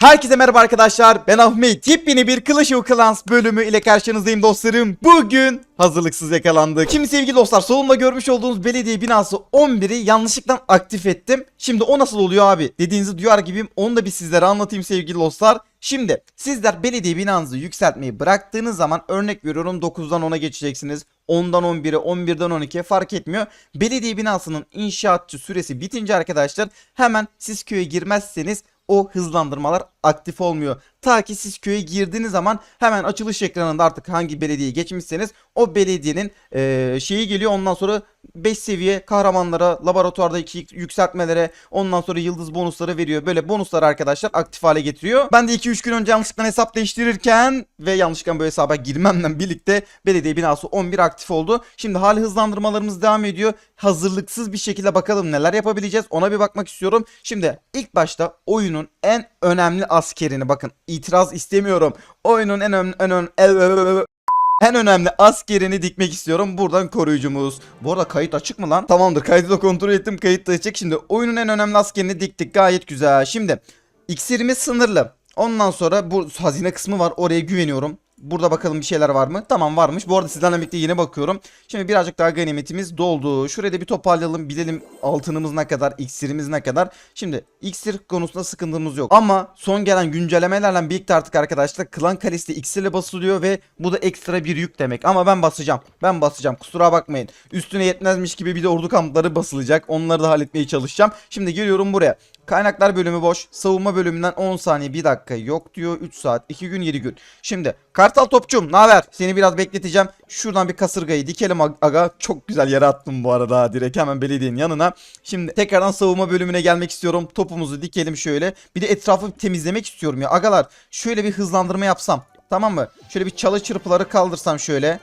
Herkese merhaba arkadaşlar. Ben Ahmet. Yepyeni bir Clash of Clans bölümü ile karşınızdayım dostlarım. Bugün hazırlıksız yakalandık. Şimdi sevgili dostlar solumda görmüş olduğunuz belediye binası 11'i yanlışlıkla aktif ettim. Şimdi o nasıl oluyor abi? Dediğinizi duyar gibiyim. Onu da bir sizlere anlatayım sevgili dostlar. Şimdi sizler belediye binanızı yükseltmeyi bıraktığınız zaman örnek veriyorum 9'dan 10'a geçeceksiniz. 10'dan 11'e 11'den 12'ye fark etmiyor. Belediye binasının inşaatçı süresi bitince arkadaşlar hemen siz köye girmezseniz o hızlandırmalar aktif olmuyor. Ta ki siz köye girdiğiniz zaman hemen açılış ekranında artık hangi belediyeye geçmişseniz o belediyenin eee, şeyi geliyor ondan sonra 5 seviye kahramanlara, laboratuvardaki yükseltmelere, ondan sonra yıldız bonusları veriyor. Böyle bonuslar arkadaşlar aktif hale getiriyor. Ben de 2-3 gün önce yanlışlıkla hesap değiştirirken ve yanlışlıkla bu hesaba girmemle birlikte belediye binası 11 aktif oldu. Şimdi hali hızlandırmalarımız devam ediyor. Hazırlıksız bir şekilde bakalım neler yapabileceğiz ona bir bakmak istiyorum. Şimdi ilk başta oyunun en önemli askerini bakın itiraz istemiyorum. Oyunun en önemli en, ön- en önemli askerini dikmek istiyorum. Buradan koruyucumuz. Bu arada kayıt açık mı lan? Tamamdır. Kaydı da kontrol ettim. Kayıt da açık. Şimdi oyunun en önemli askerini diktik. Gayet güzel. Şimdi iksirimiz sınırlı. Ondan sonra bu hazine kısmı var. Oraya güveniyorum. Burada bakalım bir şeyler var mı? Tamam varmış. Bu arada sizlerle birlikte yine bakıyorum. Şimdi birazcık daha ganimetimiz doldu. Şuraya da bir toparlayalım. Bilelim altınımız ne kadar, iksirimiz ne kadar. Şimdi iksir konusunda sıkıntımız yok. Ama son gelen güncellemelerle birlikte artık arkadaşlar klan kalesi iksirle basılıyor ve bu da ekstra bir yük demek. Ama ben basacağım. Ben basacağım. Kusura bakmayın. Üstüne yetmezmiş gibi bir de ordu kampları basılacak. Onları da halletmeye çalışacağım. Şimdi geliyorum buraya. Kaynaklar bölümü boş. Savunma bölümünden 10 saniye 1 dakika yok diyor. 3 saat 2 gün 7 gün. Şimdi Kartal Topçum ne haber? Seni biraz bekleteceğim. Şuradan bir kasırgayı dikelim ag- aga. Çok güzel yere attım bu arada direkt hemen belediyenin yanına. Şimdi tekrardan savunma bölümüne gelmek istiyorum. Topumuzu dikelim şöyle. Bir de etrafı temizlemek istiyorum ya. Agalar şöyle bir hızlandırma yapsam. Tamam mı? Şöyle bir çalı çırpıları kaldırsam şöyle.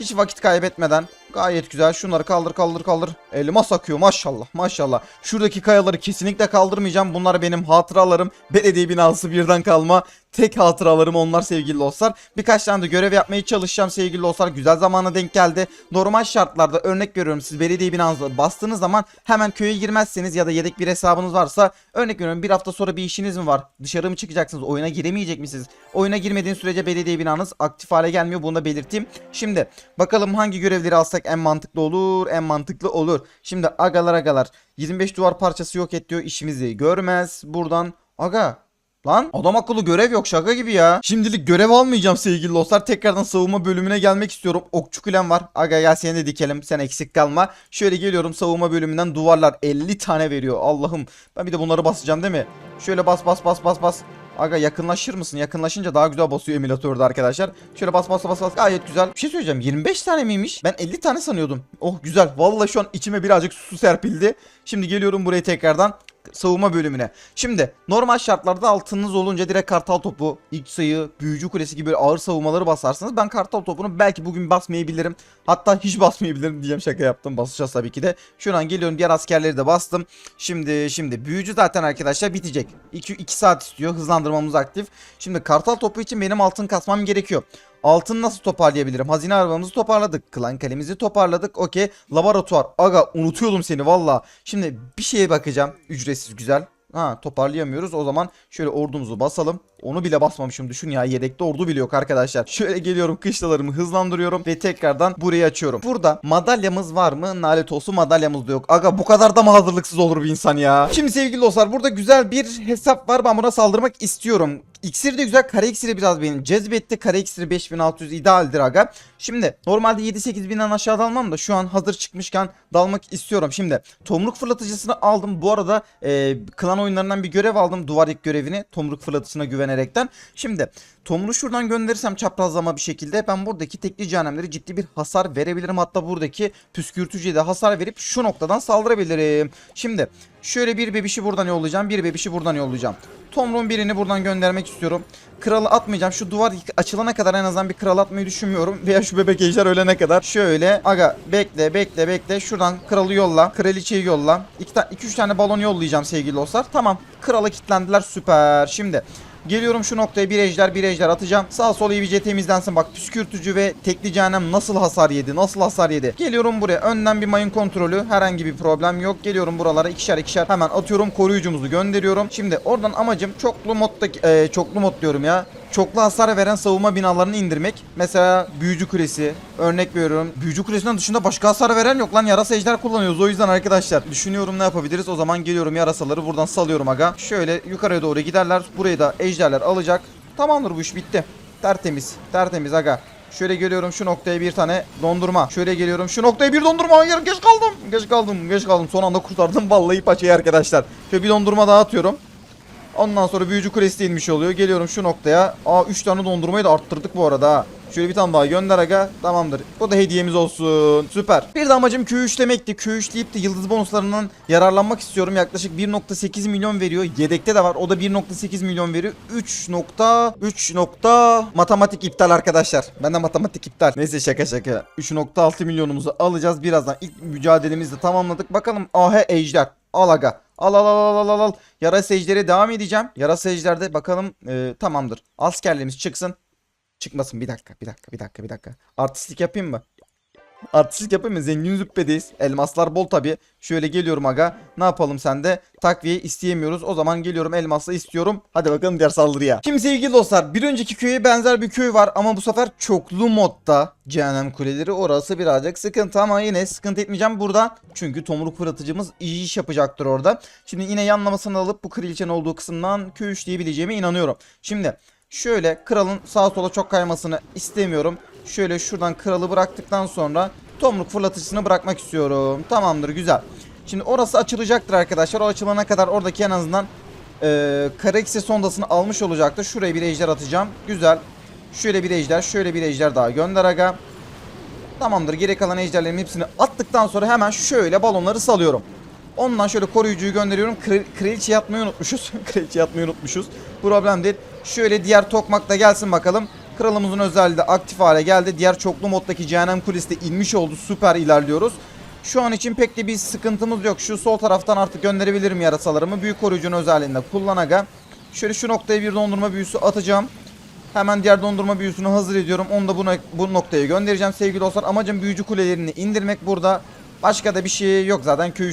Hiç vakit kaybetmeden gayet güzel. Şunları kaldır kaldır kaldır. Elmas akıyor maşallah maşallah. Şuradaki kayaları kesinlikle kaldırmayacağım. Bunlar benim hatıralarım. Belediye binası birden kalma. Tek hatıralarım onlar sevgili dostlar. Birkaç tane de görev yapmaya çalışacağım sevgili dostlar. Güzel zamana denk geldi. Normal şartlarda örnek veriyorum siz belediye binanıza bastığınız zaman hemen köye girmezseniz ya da yedek bir hesabınız varsa örnek veriyorum bir hafta sonra bir işiniz mi var? Dışarı mı çıkacaksınız? Oyuna giremeyecek misiniz? Oyuna girmediğin sürece belediye binanız aktif hale gelmiyor. Bunu da belirteyim. Şimdi bakalım hangi görevleri alsak en mantıklı olur, en mantıklı olur. Şimdi agalar agalar 25 duvar parçası yok et diyor. işimizi görmez. Buradan aga Lan adam akıllı görev yok şaka gibi ya. Şimdilik görev almayacağım sevgili dostlar. Tekrardan savunma bölümüne gelmek istiyorum. Okçu kulem var. Aga gel seni de dikelim. Sen eksik kalma. Şöyle geliyorum savunma bölümünden duvarlar 50 tane veriyor. Allah'ım. Ben bir de bunları basacağım değil mi? Şöyle bas bas bas bas bas. Aga yakınlaşır mısın? Yakınlaşınca daha güzel basıyor emülatörde arkadaşlar. Şöyle bas bas bas bas. Gayet güzel. Bir şey söyleyeceğim. 25 tane miymiş? Ben 50 tane sanıyordum. Oh güzel. Vallahi şu an içime birazcık su serpildi. Şimdi geliyorum buraya tekrardan savunma bölümüne. Şimdi normal şartlarda altınız olunca direkt kartal topu, ilk sayı, büyücü kulesi gibi ağır savunmaları basarsınız. Ben kartal topunu belki bugün basmayabilirim. Hatta hiç basmayabilirim diyeceğim şaka yaptım. Basacağız tabii ki de. Şuradan geliyorum diğer askerleri de bastım. Şimdi şimdi büyücü zaten arkadaşlar bitecek. 2 2 saat istiyor. Hızlandırmamız aktif. Şimdi kartal topu için benim altın kasmam gerekiyor. Altın nasıl toparlayabilirim? Hazine arabamızı toparladık. Klan kalemizi toparladık. Okey. Laboratuvar. Aga unutuyordum seni valla. Şimdi bir şeye bakacağım. Ücretsiz güzel. Ha toparlayamıyoruz. O zaman şöyle ordumuzu basalım. Onu bile basmamışım düşün ya. Yedekte ordu bile yok arkadaşlar. Şöyle geliyorum kışlalarımı hızlandırıyorum ve tekrardan burayı açıyorum. Burada madalyamız var mı? Nalet olsun madalyamız da yok. Aga bu kadar da mı hazırlıksız olur bir insan ya? Şimdi sevgili dostlar burada güzel bir hesap var. Ben buna saldırmak istiyorum. İksir de güzel. Kare iksiri biraz beni cezbetti. Kare iksiri 5600 idealdir aga. Şimdi normalde 7-8 binden aşağı dalmam da şu an hazır çıkmışken dalmak istiyorum. Şimdi tomruk fırlatıcısını aldım. Bu arada e, klan oyunlarından bir görev aldım. Duvar yık görevini tomruk fırlatısına güvenerekten. Şimdi tomruğu şuradan gönderirsem çaprazlama bir şekilde ben buradaki tekli cehennemleri ciddi bir hasar verebilirim. Hatta buradaki püskürtücüye de hasar verip şu noktadan saldırabilirim. Şimdi şöyle bir bebişi buradan yollayacağım. Bir bebişi buradan yollayacağım. Tomruğun birini buradan göndermek istiyorum. Kralı atmayacağım. Şu duvar açılana kadar en azından bir kral atmayı düşünmüyorum. Veya şu bebek ejder ölene kadar. Şöyle aga bekle bekle bekle. Şuradan kralı yolla. Kraliçeyi yolla. 2 2 3 tane balon yollayacağım sevgili dostlar. Tamam. Krala kilitlendiler süper. Şimdi Geliyorum şu noktaya bir ejder bir ejder atacağım. Sağ sol iyice temizlensin. Bak püskürtücü ve tekli cehennem nasıl hasar yedi? Nasıl hasar yedi? Geliyorum buraya. Önden bir mayın kontrolü. Herhangi bir problem yok. Geliyorum buralara ikişer ikişer hemen atıyorum. Koruyucumuzu gönderiyorum. Şimdi oradan amacım çoklu moddaki e, çoklu mod diyorum ya. Çoklu hasar veren savunma binalarını indirmek. Mesela büyücü kulesi. Örnek veriyorum. Büyücü kulesinden dışında başka hasar veren yok lan. Yarasa ejder kullanıyoruz. O yüzden arkadaşlar düşünüyorum ne yapabiliriz. O zaman geliyorum yarasaları buradan salıyorum aga. Şöyle yukarıya doğru giderler. Burayı da ejderler alacak. Tamamdır bu iş bitti. Tertemiz. Tertemiz aga. Şöyle geliyorum şu noktaya bir tane dondurma. Şöyle geliyorum şu noktaya bir dondurma. Hayır geç kaldım. Geç kaldım. Geç kaldım. Son anda kurtardım vallahi paçayı arkadaşlar. Şöyle bir dondurma daha atıyorum. Ondan sonra büyücü kulesi de inmiş oluyor. Geliyorum şu noktaya. Aa 3 tane dondurmayı da arttırdık bu arada. Şöyle bir tane daha gönder aga. Tamamdır. Bu da hediyemiz olsun. Süper. Bir de amacım Q üçlemekti. Q üçleyip de yıldız bonuslarından yararlanmak istiyorum. Yaklaşık 1.8 milyon veriyor. Yedekte de var. O da 1.8 milyon veriyor. 3 nokta 3 nokta matematik iptal arkadaşlar. Benden matematik iptal. Neyse şaka şaka. 3.6 milyonumuzu alacağız birazdan. İlk mücadelemizi de tamamladık. Bakalım AH Ejder. Al aga. Al al al al al al. Yara secdere devam edeceğim. Yara secdelerde bakalım e, tamamdır. Askerlerimiz çıksın. Çıkmasın bir dakika bir dakika bir dakika bir dakika. Artistlik yapayım mı? Artistlik yapayım mı? Zengin züppedeyiz. Elmaslar bol tabi. Şöyle geliyorum aga. Ne yapalım sende? Takviye isteyemiyoruz. O zaman geliyorum elmasla istiyorum. Hadi bakalım diğer saldırıya. Şimdi sevgili dostlar bir önceki köye benzer bir köy var ama bu sefer çoklu modda. Cehennem kuleleri orası birazcık sıkıntı ama yine sıkıntı etmeyeceğim burada. Çünkü tomruk fırlatıcımız iyi iş yapacaktır orada. Şimdi yine yanlamasını alıp bu kraliçenin olduğu kısımdan köy diyebileceğime inanıyorum. Şimdi şöyle kralın sağa sola çok kaymasını istemiyorum. Şöyle şuradan kralı bıraktıktan sonra tomruk fırlatıcısını bırakmak istiyorum. Tamamdır güzel. Şimdi orası açılacaktır arkadaşlar. O açılana kadar oradaki en azından e, Kareksi sondasını almış olacaktır. Şuraya bir ejder atacağım. Güzel. Şöyle bir ejder, şöyle bir ejder daha gönder aga. Tamamdır. Geri kalan ejderlerin hepsini attıktan sonra hemen şöyle balonları salıyorum. Ondan şöyle koruyucuyu gönderiyorum. Kral, kraliçe yatmayı unutmuşuz. kraliçe yatmayı unutmuşuz. Problem değil. Şöyle diğer tokmak da gelsin bakalım. Kralımızın özelliği de aktif hale geldi. Diğer çoklu moddaki cehennem kulesi de inmiş oldu. Süper ilerliyoruz. Şu an için pek de bir sıkıntımız yok. Şu sol taraftan artık gönderebilirim yarasalarımı. Büyük koruyucunun özelliğinde kullan aga. Şöyle şu noktaya bir dondurma büyüsü atacağım. Hemen diğer dondurma büyüsünü hazır ediyorum. Onu da buna, bu noktaya göndereceğim sevgili dostlar. Amacım büyücü kulelerini indirmek burada. Başka da bir şey yok zaten. Köy.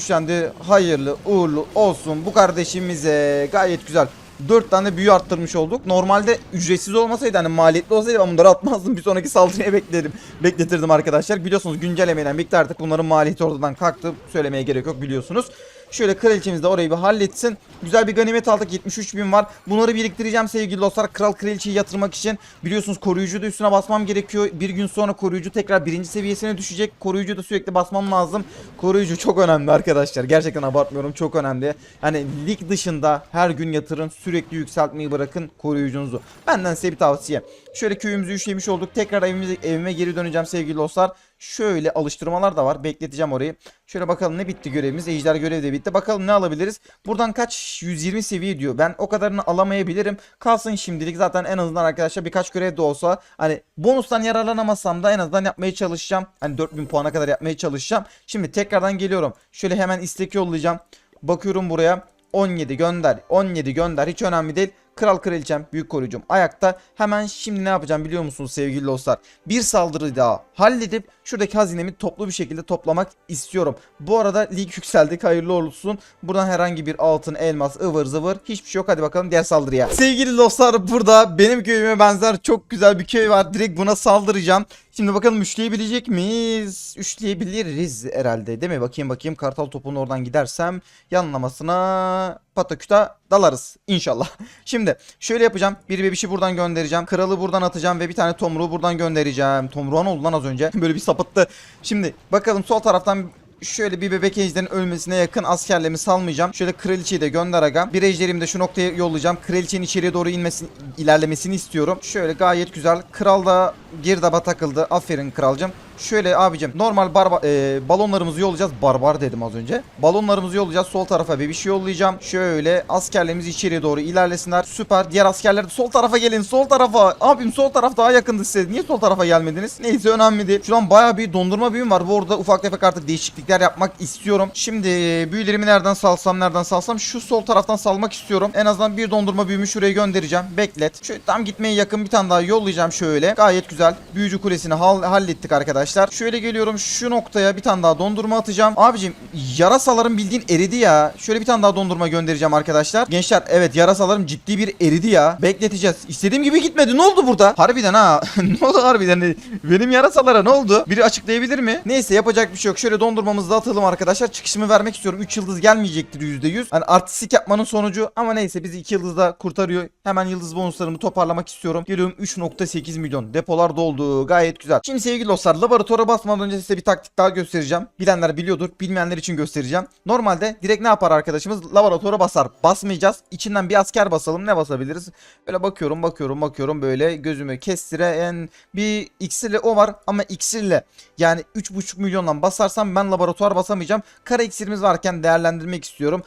Hayırlı uğurlu olsun bu kardeşimize. Gayet güzel. 4 tane büyü arttırmış olduk. Normalde ücretsiz olmasaydı hani maliyetli olsaydı ben bunları atmazdım. Bir sonraki saldırıya beklerim. Bekletirdim arkadaşlar. Biliyorsunuz güncellemeyle birlikte artık bunların maliyeti oradan kalktı. Söylemeye gerek yok biliyorsunuz. Şöyle kraliçemiz de orayı bir halletsin. Güzel bir ganimet aldık. 73 bin var. Bunları biriktireceğim sevgili dostlar. Kral kraliçeyi yatırmak için. Biliyorsunuz koruyucu da üstüne basmam gerekiyor. Bir gün sonra koruyucu tekrar birinci seviyesine düşecek. Koruyucu da sürekli basmam lazım. Koruyucu çok önemli arkadaşlar. Gerçekten abartmıyorum. Çok önemli. Hani lig dışında her gün yatırın. Sürekli yükseltmeyi bırakın koruyucunuzu. Benden size bir tavsiye. Şöyle köyümüzü işlemiş olduk. Tekrar evimize, evime geri döneceğim sevgili dostlar. Şöyle alıştırmalar da var. Bekleteceğim orayı. Şöyle bakalım ne bitti görevimiz. Ejder görevi de bitti. Bakalım ne alabiliriz. Buradan kaç? 120 seviye diyor. Ben o kadarını alamayabilirim. Kalsın şimdilik. Zaten en azından arkadaşlar birkaç görev de olsa hani bonustan yararlanamasam da en azından yapmaya çalışacağım. Hani 4000 puana kadar yapmaya çalışacağım. Şimdi tekrardan geliyorum. Şöyle hemen istek yollayacağım. Bakıyorum buraya. 17 gönder. 17 gönder. Hiç önemli değil. Kral kraliçem büyük koruyucum ayakta. Hemen şimdi ne yapacağım biliyor musunuz sevgili dostlar? Bir saldırı daha halledip şuradaki hazinemi toplu bir şekilde toplamak istiyorum. Bu arada lig yükseldik hayırlı olsun. Buradan herhangi bir altın, elmas, ıvır zıvır hiçbir şey yok. Hadi bakalım diğer saldırıya. Sevgili dostlar burada benim köyüme benzer çok güzel bir köy var. Direkt buna saldıracağım. Şimdi bakalım üçleyebilecek miyiz? Üçleyebiliriz herhalde değil mi? Bakayım bakayım kartal topunu oradan gidersem yanlamasına pataküta dalarız inşallah. Şimdi şöyle yapacağım. Bir bebişi buradan göndereceğim. Kralı buradan atacağım ve bir tane tomruğu buradan göndereceğim. Tomruğun oldu lan az önce. Böyle bir sapıttı. Şimdi bakalım sol taraftan Şöyle bir bebek ejderin ölmesine yakın askerlerimi salmayacağım. Şöyle kraliçeyi de gönder aga. Bir ejderimi de şu noktaya yollayacağım. Kraliçenin içeriye doğru inmesini, ilerlemesini istiyorum. Şöyle gayet güzel. Kral da girdaba takıldı. Aferin kralcım. Şöyle abicim normal barba e, balonlarımızı yollayacağız. Barbar dedim az önce. Balonlarımızı yollayacağız. Sol tarafa bir şey yollayacağım. Şöyle askerlerimiz içeriye doğru ilerlesinler. Süper. Diğer askerler de sol tarafa gelin. Sol tarafa. Abim sol taraf daha yakındı size. Niye sol tarafa gelmediniz? Neyse önemli değil. Şu an bayağı bir dondurma büyüm var. Bu arada ufak tefek artık değişiklik değişiklikler yapmak istiyorum. Şimdi büyülerimi nereden salsam nereden salsam şu sol taraftan salmak istiyorum. En azından bir dondurma büyümü şuraya göndereceğim. Beklet. Şöyle tam gitmeye yakın bir tane daha yollayacağım şöyle. Gayet güzel. Büyücü kulesini hal- hallettik arkadaşlar. Şöyle geliyorum şu noktaya bir tane daha dondurma atacağım. Abicim yarasalarım bildiğin eridi ya. Şöyle bir tane daha dondurma göndereceğim arkadaşlar. Gençler evet yarasalarım ciddi bir eridi ya. Bekleteceğiz. İstediğim gibi gitmedi. Ne oldu burada? Harbiden ha. ne oldu harbiden? Benim yarasalara ne oldu? Biri açıklayabilir mi? Neyse yapacak bir şey yok. Şöyle da atalım arkadaşlar. Çıkışımı vermek istiyorum. 3 yıldız gelmeyecektir %100. Hani artistik yapmanın sonucu ama neyse bizi 2 yıldızda kurtarıyor. Hemen yıldız bonuslarımı toparlamak istiyorum. Geliyorum 3.8 milyon. Depolar doldu. Gayet güzel. Şimdi sevgili dostlar laboratuvara basmadan önce size bir taktik daha göstereceğim. Bilenler biliyordur. Bilmeyenler için göstereceğim. Normalde direkt ne yapar arkadaşımız? Laboratuvara basar. Basmayacağız. İçinden bir asker basalım. Ne basabiliriz? Böyle bakıyorum bakıyorum bakıyorum böyle gözümü kestiren bir iksirle o var ama iksirle yani 3.5 milyondan basarsam ben laboratuvar basamayacağım. Kara iksirimiz varken değerlendirmek istiyorum.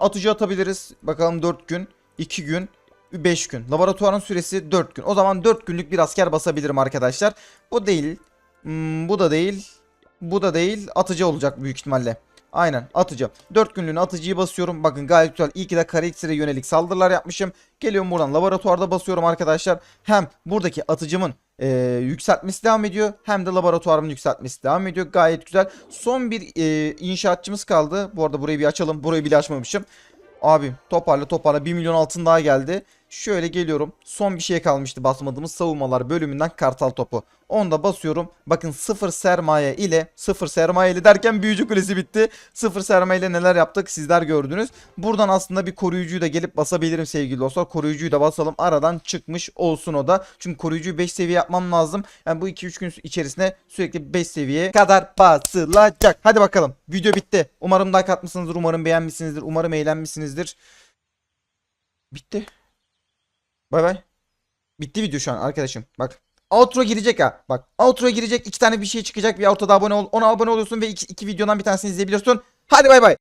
Atıcı atabiliriz. Bakalım 4 gün, 2 gün, 5 gün. Laboratuvarın süresi 4 gün. O zaman 4 günlük bir asker basabilirim arkadaşlar. Bu değil. Hmm, bu da değil. Bu da değil. Atıcı olacak büyük ihtimalle. Aynen atıcı. 4 günlüğüne atıcıyı basıyorum. Bakın gayet güzel. İyi ki de kara iksire yönelik saldırılar yapmışım. Geliyorum buradan laboratuvarda basıyorum arkadaşlar. Hem buradaki atıcımın e, yükseltmesi devam ediyor. Hem de laboratuvarımın yükseltmesi devam ediyor. Gayet güzel. Son bir e, inşaatçımız kaldı. Bu arada burayı bir açalım. Burayı bile açmamışım. Abi toparla toparla 1 milyon altın daha geldi. Şöyle geliyorum. Son bir şey kalmıştı basmadığımız savunmalar bölümünden kartal topu. Onu da basıyorum. Bakın sıfır sermaye ile sıfır sermaye ile derken büyücü kulesi bitti. Sıfır sermaye ile neler yaptık sizler gördünüz. Buradan aslında bir koruyucuyu da gelip basabilirim sevgili dostlar. Koruyucuyu da basalım. Aradan çıkmış olsun o da. Çünkü koruyucuyu 5 seviye yapmam lazım. Yani bu 2-3 gün içerisinde sürekli 5 seviye kadar basılacak. Hadi bakalım. Video bitti. Umarım like atmışsınızdır. Umarım beğenmişsinizdir. Umarım eğlenmişsinizdir. Bitti. Bay bay. Bitti video şu an arkadaşım. Bak. Outro girecek ha. Bak. Outro girecek. iki tane bir şey çıkacak. Bir ortada abone ol. Ona abone oluyorsun ve iki, iki videodan bir tanesini izleyebiliyorsun. Hadi bay bay.